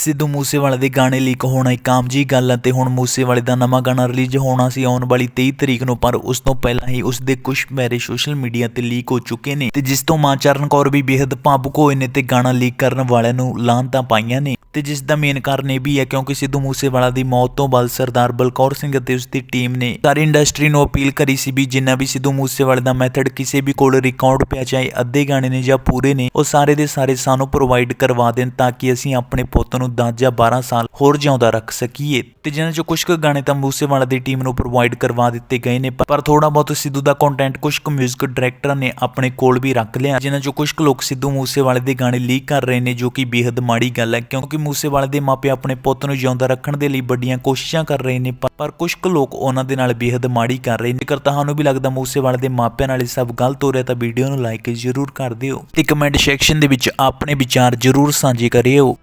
ਸਿੱਧੂ ਮੂਸੇਵਾਲੇ ਦੇ ਗਾਣੇ ਲੀਕ ਹੋਣਾ ਇੱਕ ਆਮ ਜੀ ਗੱਲ ਹੈ ਤੇ ਹੁਣ ਮੂਸੇਵਾਲੇ ਦਾ ਨਵਾਂ ਗਾਣਾ ਰਿਲੀਜ਼ ਹੋਣਾ ਸੀ ਆਉਣ ਵਾਲੀ 23 ਤਰੀਕ ਨੂੰ, ਪਰ ਉਸ ਤੋਂ ਪਹਿਲਾਂ ਹੀ ਉਸ ਦੇ ਕੁਝ ਮੇਰੇ ਸੋਸ਼ਲ ਮੀਡੀਆ ਤੇ ਲੀਕ ਹੋ ਚੁੱਕੇ ਨੇ ਤੇ ਜਿਸ ਤੋਂ ਮਾਂ ਚਰਨ ਕੌਰ ਵੀ ਬੇहद ਭਾਵੁਕ ਹੋਏ ਨੇ ਤੇ ਗਾਣਾ ਲੀਕ ਕਰਨ ਵਾਲਿਆਂ ਨੂੰ ਲਾਂਤਾਂ ਪਾਈਆਂ ਨੇ। ਤੇ ਜਿਸ ਦਾ ਮੇਨ ਕਾਰਨ ਇਹ ਵੀ ਹੈ ਕਿਉਂਕਿ ਸਿੱਧੂ ਮੂਸੇਵਾਲਾ ਦੀ ਮੌਤ ਤੋਂ ਬਾਅਦ ਸਰਦਾਰ ਬਲਕੌਰ ਸਿੰਘ ਅਤੇ ਉਸਦੀ ਟੀਮ ਨੇ ਸਾਰੀ ਇੰਡਸਟਰੀ ਨੂੰ ਅਪੀਲ ਕਰੀ ਸੀ ਵੀ ਜਿੰਨਾ ਵੀ ਸਿੱਧੂ ਮੂਸੇਵਾਲੇ ਦਾ ਮੈਥਡ ਕਿਸੇ ਵੀ ਕੋਲ ਰਿਕਾਰਡ ਪਿਆ, ਚਾਹੇ ਅੱਧੇ ਗਾਣੇ ਨੇ ਜਾਂ ਪੂਰੇ ਨੇ, ਉਹ ਸਾਰੇ ਦੇ ਸਾਰੇ ਸਾਨੂੰ ਪ੍ਰੋਵਾਈਡ ਕਰਵਾ ਦੇਣ ਤਾਂ ਕਿ ਅਸੀਂ ਆਪਣੇ ਪੁੱਤ ਨੂੰ 10 ਜਾਂ 12 ਸਾਲ ਹੋਰ ਜਿਉਂਦਾ ਰੱਖ ਸਕੀਏ। ਤੇ ਜਿਨ੍ਹਾਂ ਚੋਂ ਕੁਝ ਕੁ ਗਾਣੇ ਤਾਂ ਮੂਸੇਵਾਲਾ ਦੀ ਟੀਮ ਨੂੰ ਪ੍ਰੋਵਾਈਡ ਕਰਵਾ ਦਿੱਤੇ ਗਏ ਨੇ, ਪਰ ਥੋੜਾ ਬਹੁਤ ਸਿੱਧੂ ਦਾ ਕੰਟੈਂਟ ਕੁਝ ਕੁ ਮਿਊਜ਼ਿਕ ਡਾਇਰੈਕਟਰ ਨੇ ਆਪਣੇ ਕੋਲ ਵੀ ਰੱਖ ਲਿਆ ਜਿਨ੍ਹਾਂ ਚੋਂ ਕੁਝ ਕੁ ਲੋਕ ਸਿੱਧੂ ਮੂਸੇਵਾਲੇ ਦੇ ਗਾਣੇ ਲੀਕ ਕਰ ਰਹੇ ਨੇ, ਜੋ ਕਿ ਬੇहद ਮਾੜੀ ਗੱਲ ਹੈ, ਕਿਉਂਕਿ ਮੂਸੇਵਾਲੇ ਦੇ ਮਾਪੇ ਆਪਣੇ ਪੁੱਤ ਨੂੰ ਜਿਉਂਦਾ ਰੱਖਣ ਦੇ ਲਈ ਵੱਡੀਆਂ ਕੋਸ਼ਿਸ਼ਾਂ ਕਰ ਰਹੇ ਨੇ, ਪਰ- ਪਰ ਕੁਝ ਕੁ ਲੋਕ ਉਹਨਾਂ ਦੇ ਨਾਲ ਬੇहद ਮਾੜੀ ਕਰ ਰਹੇ ਨੇ। ਜੇਕਰ ਤੁਹਾਨੂੰ ਵੀ ਲੱਗਦਾ ਮੂਸੇਵਾਲੇ ਦੇ ਮਾਪਿਆਂ ਨਾਲ ਇਹ ਸਭ ਗਲਤ ਹੋ ਰਿਹਾ, ਤਾਂ ਵੀਡੀਓ ਨੂੰ ਲਾਈਕ ਜ਼ਰੂਰ ਕਰ ਦਿਓ ਤੇ ਕਮੈਂਟ ਸੈਕਸ਼ਨ ਦੇ ਵਿੱਚ ਆਪਣੇ ਵਿਚਾਰ ਜ਼ਰੂਰ ਸਾਂਝੇ ਕਰਿਓ।